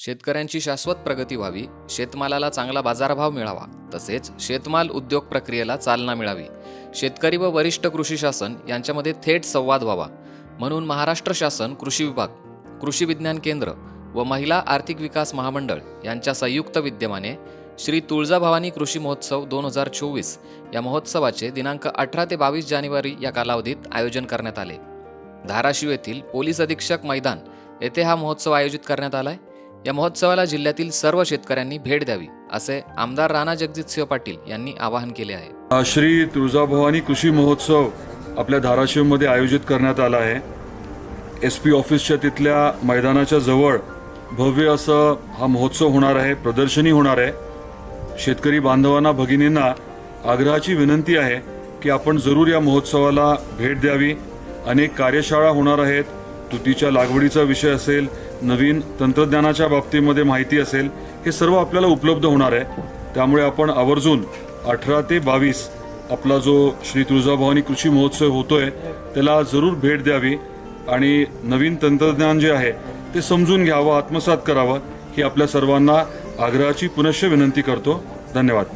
शेतकऱ्यांची शाश्वत प्रगती व्हावी शेतमालाला चांगला बाजारभाव मिळावा तसेच शेतमाल उद्योग प्रक्रियेला चालना मिळावी. शेतकरी व वरिष्ठ कृषी शासन यांच्यामध्ये थेट संवाद व्हावा. म्हणून महाराष्ट्र शासन कृषी विभाग कृषी विज्ञान केंद्र व महिला आर्थिक विकास महामंडळ यांच्या संयुक्त विद्यमाने श्री तुळजाभवानी कृषी महोत्सव दोन हजार चोवीस या महोत्सवाचे दिनांक अठरा ते बावीस जानेवारी या कालावधीत आयोजन करण्यात आले. धाराशिव येथील पोलीस अधीक्षक मैदान येथे हा महोत्सव आयोजित करण्यात आला आहे या महोत्सवाला जिल्ह्यातील सर्व शेतकऱ्यांनी भेट द्यावी असे आमदार राणा जगजितसिंह पाटील यांनी आवाहन केले आहे. श्री तुळजाभवानी कृषी महोत्सव आपल्या धाराशिवमध्ये आयोजित करण्यात आला आहे. एस पी ऑफिसच्या तिथल्या मैदानाच्या जवळ भव्य असं हा महोत्सव होणार आहे प्रदर्शनी होणार आहे. शेतकरी बांधवांना भगिनींना आग्रहाची विनंती आहे की आपण जरूर या महोत्सवाला भेट द्यावी. अनेक कार्यशाळा होणार आहेत. तुतीच्या लागवडीचा विषय असेल नवीन तंत्रज्ञानाच्या बाबतीमध्ये माहिती असेल हे सर्व आपल्याला उपलब्ध होणार आहे. त्यामुळे आपण आवर्जून अठरा ते बावीस आपला जो श्री तुळजाभवानी कृषी महोत्सव होतोय त्याला जरूर भेट द्यावी आणि नवीन तंत्रज्ञान जे आहे ते समजून घ्यावं आत्मसात करावं ही आपल्या सर्वांना आग्रहाची पुनश्च विनंती करतो. धन्यवाद.